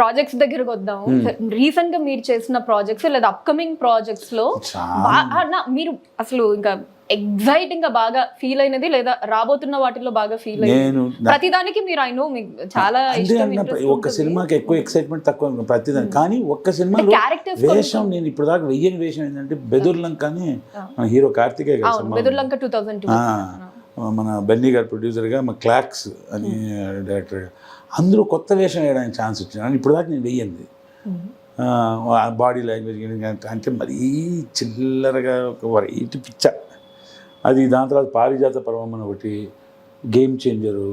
Projects దగ్గరకు వద్దాం. రీసెంట్గా మీరు చేసిన ప్రాజెక్ట్స్ లేదా అప్కమింగ్ ప్రాజెక్ట్స్లో మీరు అసలు ఇంకా ఎగ్జైటింగ్గా బాగా ఫీల్ అయినది లేదా రాబోతున్న వాటిలో బాగా ఫీల్ అయ్యింది నేను ప్రతిదానికి మీరు ఐ నో మీకు చాలా ఉంటుంది. సినిమాకి ఎక్కువ ఎక్సైట్మెంట్ తక్కువ ప్రతిదాని కానీ ఒక్క సినిమాలో characters వేషం నేను ఇప్పుడు దాకా వెయ్యని వేషం ఏంటంటే బెదుర్లం కానీ మన hero Karthikeya cinema Bedurulanka two ఆ, మన బన్నీ గారు ప్రొడ్యూసర్గా మా క్లాక్స్ అని డైరెక్టర్ అందరూ కొత్త వేషం వేయడానికి ఛాన్స్ వచ్చింది. ఇప్పుడు దాకా నేను వెయ్యింది బాడీ లాంగ్వేజ్ అంటే మరీ చిల్లరగా ఒక వెరైటీ పిచ్చ. అది దాని తర్వాత పారిజాత పర్వం అని ఒకటి గేమ్ చేంజరు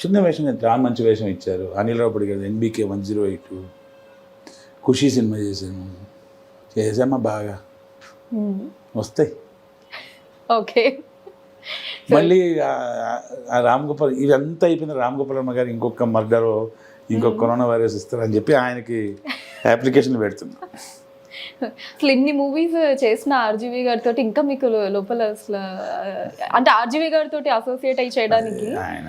చిన్న వేషం చాలా మంచి వేషం ఇచ్చారు. అనిల్ రావుపడి గారు NBK one zero eight. Kushi cinema చేశాను. చేసామా బాగా? వస్తాయి. ఓకే. మళ్ళీ రామ్ గోపాల్ ఇదంతా అయిపోయిన రామ్ గోపాల్ వర్మ గారు ఇంకొక మర్డర్ ఇంకొక కరోనా వైరస్ ఇస్తారని చెప్పి ఆయనకి అప్లికేషన్ పెడుతున్నా అసలు ఇన్ని మూవీస్ చేసిన ఆర్జీవి గారితో ఇంకా మీకు లోపల అసలు అంటే ఆర్జీవి గారితో అసోసియేట్ అయ్యి చేయడానికి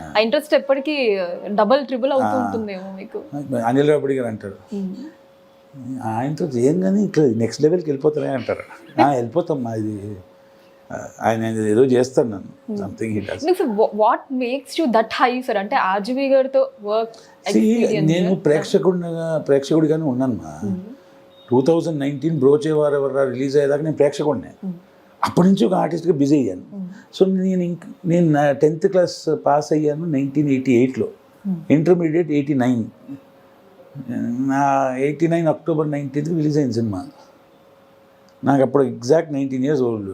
ఆ ఇంట్రెస్ట్ ఎప్పటికీ డబల్ ట్రిపుల్ అవుతూ ఉంటుందేమో మీకు? అనిల్ రావుడి గారు అంటారు. ఆయనతో ఏం కానీ ఇట్లా నెక్స్ట్ లెవెల్కి వెళ్ళిపోతారే అంటారు. "ఆ, వెళ్ళిపోతామ్మా ఇది ఆయన ఏదో చేస్తాను నన్ను. Something hit what makes you that high sir అంటే ఆర్జీవి గారితో వర్క్ నేను ప్రేక్షకుడిగా ప్రేక్షకుడిగానే ఉన్నాను మా టూ థౌజండ్ నైన్టీన్ బ్రోచేవారు ఎవరు రిలీజ్ అయ్యేదాకా నేను ప్రేక్షకుడినే. అప్పటి నుంచి ఒక ఆర్టిస్ట్గా బిజీ అయ్యాను. సో నేను ఇంక నేను టెన్త్ క్లాస్ పాస్ అయ్యాను నైన్టీన్ ఎయిటీ ఎయిట్లో ఇంటర్మీడియట్ ఎయిటీ నైన్ నా eighty nine October nineteenth release అయింది సినిమా. నాకు అప్పుడు exact nineteen years old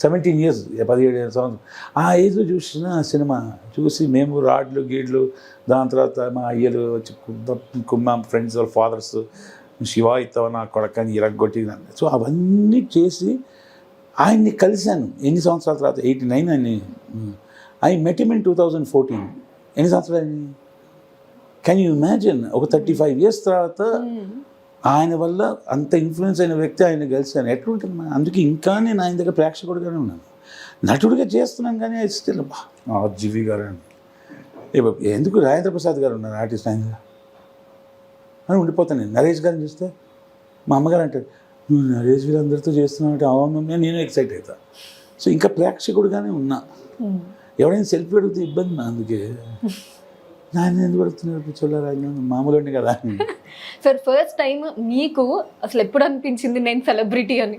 seventeen years పదిహేడు సంవత్సరం. ఆ ఏజ్లో చూసిన సినిమా చూసి మేము రాడ్లు గీడ్లు దాని తర్వాత మా అయ్యలు వచ్చి కుమ్మ- ఫ్రెండ్స్ వాళ్ళ ఫాదర్స్ శివ ఇస్తావు నా కొడకని ఇరగొట్టి సో అవన్నీ చేసి ఆయన్ని కలిశాను. ఎన్ని సంవత్సరాల తర్వాత? ఎయిటీ నైన్ అని. I met in two thousand fourteen ఎన్ని సంవత్సరాలు కెన్ యూ ఇమాజిన్ ఒక థర్టీ ఫైవ్ ఇయర్స్ తర్వాత ఆయన వల్ల అంత ఇన్ఫ్లుయెన్స్ అయిన వ్యక్తి ఆయన కలిసాను ఎట్లుంటుంది అందుకే ఇంకా నేను ఆయన దగ్గర ప్రేక్షకుడిగానే ఉన్నాను. నటుడిగా చేస్తున్నాను కానీ అది స్టిల్ జీవి గారు బాబు, ఎందుకు రాజేంద్ర ప్రసాద్ గారు ఉన్నారు ఆర్టిస్ట్ ఆయన అని ఉండిపోతాను నేను. నరేష్ గారిని చూస్తే మా అమ్మగారు అంటారు నువ్వు నరేష్ వీళ్ళందరితో చేస్తున్నావు అంటే అవును మమ్మీ" అని నేను ఎక్సైట్ అవుతా. సో ఇంకా ప్రేక్షకుడిగానే ఉన్నా. ఎవడైనా సెల్ఫీ అడిగితే ఇబ్బంది నా అందుకే. నాయన ఎందుకు అడుగుతున్నారు? పిచ్చోళ్ళ మామూలు కదా. సార్ ఫస్ట్ టైం మీకు అసలు ఎప్పుడు అనిపించింది నేను సెలబ్రిటీ అని?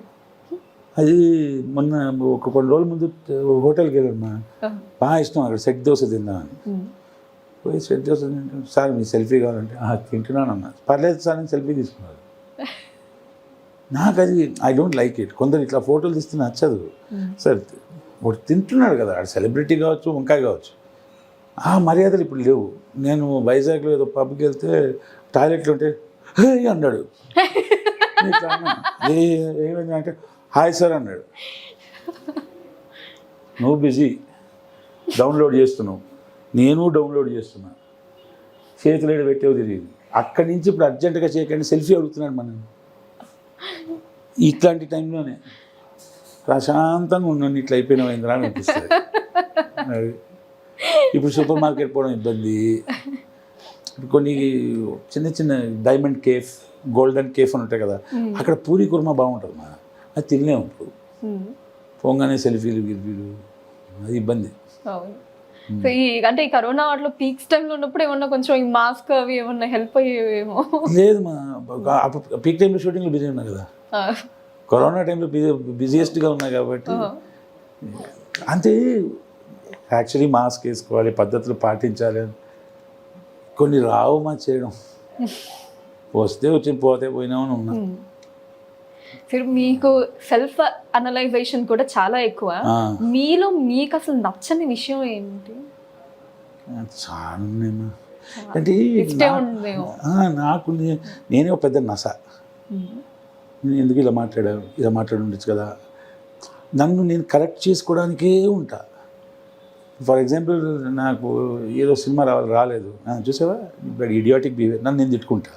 అది మొన్న ఒక కొన్ని రోజుల ముందు హోటల్కి వెళ్ళాను మా. బాగా ఇష్టం అక్కడ సెట్ దోశ తిందామని. పోయి సెట్ దోశ తింటాను. సార్ మీ సెల్ఫీ కావాలంటే "ఆ, తింటున్నాను అన్న. పర్లేదు సార్ అని సెల్ఫీ తీసుకున్నారు నాకు అది ఐ డోంట్ లైక్ ఇట్ కొందరు ఇట్లా ఫోటోలు తీస్తే నచ్చదు. సార్ వాడు తింటున్నాడు కదా ఆడు సెలబ్రిటీ కావచ్చు వంకాయ కావచ్చు. ఆ మర్యాదలు ఇప్పుడు లేవు. నేను వైజాగ్లో ఏదో పబ్కి వెళ్తే టాయిలెట్లు ఉంటే హే అన్నాడు. ఏమైంది అంటే హాయ్ సార్ అన్నాడు. నువ్వు బిజీ. డౌన్లోడ్ చేస్తున్నావు. నేను డౌన్లోడ్ చేస్తున్నా. చేతులు ఏడు పెట్టేవి తెలియదు. అక్కడి నుంచి ఇప్పుడు అర్జెంటుగా చేయకండి సెల్ఫీ అడుగుతున్నాడు మనం ఇట్లాంటి టైంలోనే ప్రశాంతంగా ఉన్నాను. ఇట్లా అయిపోయినావు ఇంద్రా అనిపిస్తుంది. అది. ఇప్పుడు సూపర్ మార్కెట్ పోవడం ఇబ్బంది. కొన్ని చిన్న చిన్న డైమండ్ కేఫ్ గోల్డెన్ కేఫ్ అని ఉంటాయి కదా అక్కడ పూరి కుర్మా బాగుంటుంది మా. అది తినలేము ఇప్పుడు. పోగానే సెల్ఫీలు గిల్ఫీలు అది ఇబ్బంది. అవును. సో ఈ అంటే ఈ కరోనా వాటిలో పీక్స్ టైంలో ఉన్నప్పుడు ఏమన్నా కొంచెం ఈ మాస్క్ అవి ఏమన్నా హెల్ప్ అయ్యేవేమో? లేదు మా పీక్ టైంలో షూటింగ్లో బిజీ ఉన్నా కదా. కరోనా టైంలో బిజీ బిజియెస్ట్గా ఉన్నా కాబట్టి ఆ. యాక్చువల్లీ మాస్క్ వేసుకోవాలి పద్ధతులు పాటించాలి. కొన్ని రావు మా చేయడం. వస్తే వచ్చి పోతే పోయినామని ఉన్నా. సరే మీకు సెల్ఫ్ అనలైజేషన్ కూడా చాలా ఎక్కువ. మీలో మీకు అసలు నచ్చని విషయం ఏంటి? చాలా. అంటే నాకు నేనే ఒక పెద్ద నస. నేను ఎందుకు ఇలా మాట్లాడాను? ఇలా మాట్లాడి ఉండొచ్చు కదా. నన్ను నేను కరెక్ట్ చేసుకోవడానికే ఉంటా. ఫర్ ఎగ్జాంపుల్ నాకు ఏదో సినిమా రావాలి రాలేదు. చూసావా? ఇప్పుడు ఇడియాటిక్ బిహేవియర్ నన్ను నేను తిట్టుకుంటా.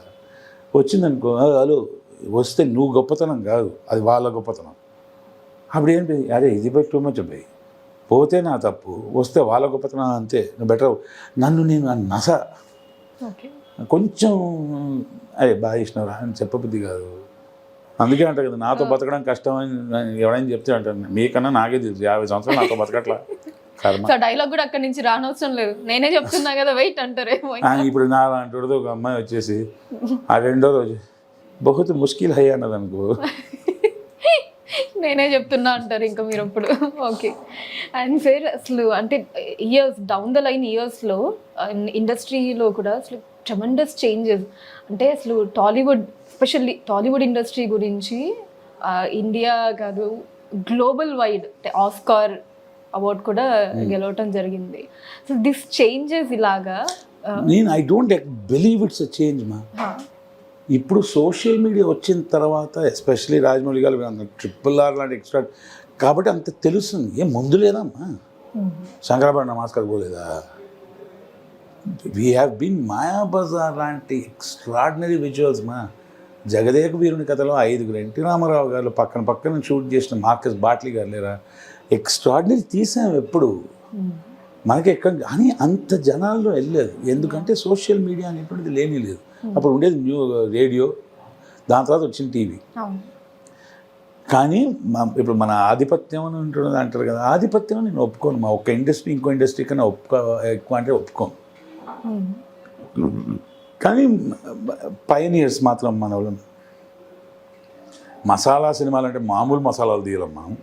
వచ్చిందనుకో "ఆ, హలో వస్తే నువ్వు గొప్పతనం కాదు అది వాళ్ళ గొప్పతనం. అప్పుడు ఏంటి అరే ఇది పోయి టూ మచ్ పోయి పోతే నా తప్పు వస్తే వాళ్ళ గొప్పతనం అంతే నువ్వు బెటర్ నన్ను నేను నస. కొంచెం అదే బాగా చేసినారా అని చెప్పబుద్ధి కాదు. అందుకే అంటారు కదా నాతో బతకడం కష్టం అని ఎవరైనా చెప్తే అంటారు. మీకన్నా నాకే తెలుసు యాభై సంవత్సరాలు నాతో బతకట్లా. సో డైలాగ్ కూడా అక్కడి నుంచి రానవసరం లేదు. నేనే చెప్తున్నా కదా వెయిట్ అంటారేమో ఆ, ఇప్పుడు నా లాంటి ఒక అమ్మాయి వచ్చేసి ఆ రెండో రోజు బహుత్ ముష్కిల్ హై అన్నది అనుకో నేనే చెప్తున్నా అంటారు ఇంకా మీరు అప్పుడు. ఓకే అండ్ సార్ అసలు అంటే ఇయర్స్ డౌన్ ద లైన్ ఇయర్స్లో ఇండస్ట్రీలో కూడా అసలు ట్రమండస్ చేంజెస్ అంటే అసలు టాలీవుడ్ ఎస్పెషల్లీ టాలీవుడ్ ఇండస్ట్రీ గురించి ఇండియా కాదు గ్లోబల్ వైడ్ ఆస్కార్ అవార్డ్ కూడా గెలవటం జరిగింది. సో దిస్ చేంజెస్ ఇలాగా ఆ, నేను I don't believe it's a change మా ఇప్పుడు సోషల్ మీడియా వచ్చిన తర్వాత ఎస్పెషలీ రాజమౌళి గారు ట్రిపుల్ ఆర్ లాంటి ఎక్స్ట్రా కాబట్టి అంత తెలుస్తుంది. ఏం ముందు లేదమ్మా శంకరాభరణ నమస్కారం పోలేదా? We have been Maya Bazar లాంటి ఎక్స్ట్రాడినరీ విజువల్స్ మా. జగదేక వీరుని కథలో ఐదుగురు ఎన్టీ రామారావు గారు పక్కన పక్కన షూట్ చేసిన మార్కస్ బాట్లీ గారు లేరా? ఎక్స్ట్రాడినరీ తీసాం ఎప్పుడు. మనకి ఎక్కడ కానీ అంత జనాల్లో వెళ్ళలేదు. ఎందుకంటే సోషల్ మీడియా అనేటువంటిది లేని లేదు. అప్పుడు ఉండేది న్యూ రేడియో దాని తర్వాత వచ్చిన టీవీ. కానీ మా ఇప్పుడు మన ఆధిపత్యం అని ఉంటున్నది అంటారు కదా ఆధిపత్యం నేను ఒప్పుకోను. మా ఒక్క ఇండస్ట్రీ ఇంకో ఇండస్ట్రీ కన్నా ఒప్పుకో ఎక్కువ అంటే ఒప్పుకోను. ఉమ్. కానీ పయనియర్స్ మాత్రం మన వాళ్ళు మసాలా సినిమాలు అంటే మామూలు మసాలాలు తీయలేం మనం.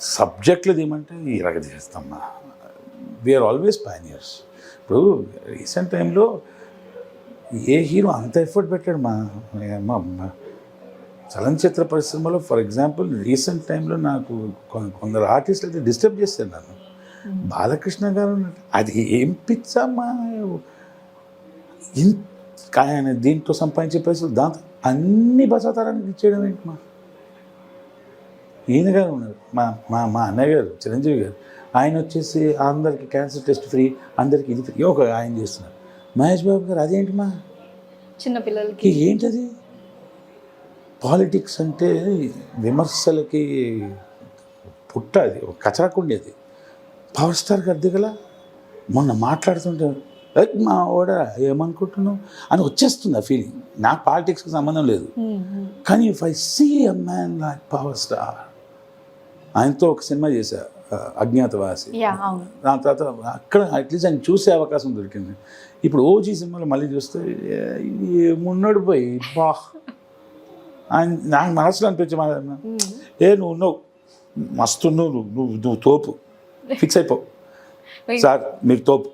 సబ్జెక్టులు తీయమంటే ఇరగ తీస్తాం వీఆర్ ఆల్వేస్ పయనియర్స్ ఇప్పుడు రీసెంట్ టైంలో ఏ హీరో అంత ఎఫర్ట్ పెట్టాడు మా చలనచిత్ర పరిశ్రమలో. ఫర్ ఎగ్జాంపుల్ రీసెంట్ టైంలో నాకు కొందరు ఆర్టిస్టులు అయితే డిస్టర్బ్ చేశారు నన్ను. బాలకృష్ణ గారు. అది ఏం పిచ్చమ్మా ఆయన దీంట్లో సంపాదించే పైసలు దాంతో అన్ని బసాతారానికి ఇచ్చేయడం ఏంటి మా? ఈయన గారు ఉన్నారు. మా మా మా అన్నయ్య గారు చిరంజీవి గారు. ఆయన వచ్చేసి అందరికి క్యాన్సర్ టెస్ట్ ఫ్రీ అందరికి ఇది ఫ్రీ ఒక ఆయన చేస్తున్నారు. మహేష్ బాబు గారు అదేంటి మా? చిన్న పిల్లలకి. కి ఏంటది? పాలిటిక్స్ అంటే విమర్శలకి పుట్ట అది ఒక కచరకుండేది పవర్ స్టార్ గారి దిగల మొన్న మాట్లాడుతుంటే "ఏయ్, మా ఓడ ఏమనుకుంటున్నావు? అని వచ్చేస్తుంది ఆ ఫీలింగ్ నాకు పాలిటిక్స్కి సంబంధం లేదు. కానీ if I see a man like power star ఆయనతో ఒక సినిమా చేశా అజ్ఞాతవాసి. దాని తర్వాత అక్కడ అట్లీస్ట్ ఆయన చూసే అవకాశం దొరికింది. ఇప్పుడు ఓజీ సినిమాలో మళ్ళీ చూస్తే మున్నడు పోయి బా. ఆయన నాకు మనసులో అనిపించే. ఏ నువ్వు ఉన్నావు. మస్తు నువ్వు నువ్వు నువ్వు తోపు. ఫిక్స్ అయిపో. Wait. సార్ మీరు తోపు.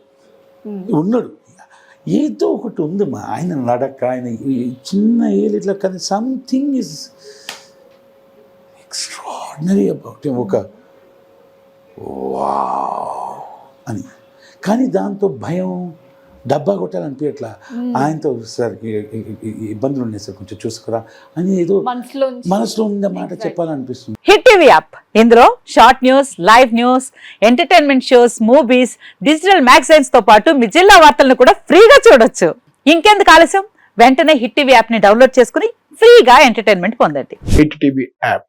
ఉన్నాడు. ఏదో ఒకటి ఉంది మా ఆయన నడక ఆయన చిన్న ఏళ్ళు ఇట్లా కానీ సంథింగ్ ఇస్ ఎక్స్ట్రాడినరీ అబౌట్ ఒక వావ్ అని. కానీ దాంతో భయం డబ్బా కొట్టాలనిపించట్లా ఆయనతో సార్ ఇబ్బందులు ఉన్నాయి సార్ కొంచెం చూసుకురా? అని ఏదో మనసులో మనసులో ఉండే మాట చెప్పాలనిపిస్తుంది. Hit TV app. ఇందులో short news live news entertainment shows movies digital మ్యాగజైన్స్తో పాటు మీ జిల్లా వార్తలను కూడా ఫ్రీగా చూడొచ్చు. ఇంకెందుకు ఆలస్యం? వెంటనే హిట్ టీవీ యాప్ని డౌన్లోడ్ చేసుకుని ఫ్రీగా ఎంటర్టైన్మెంట్ పొందండి. Hit TV app.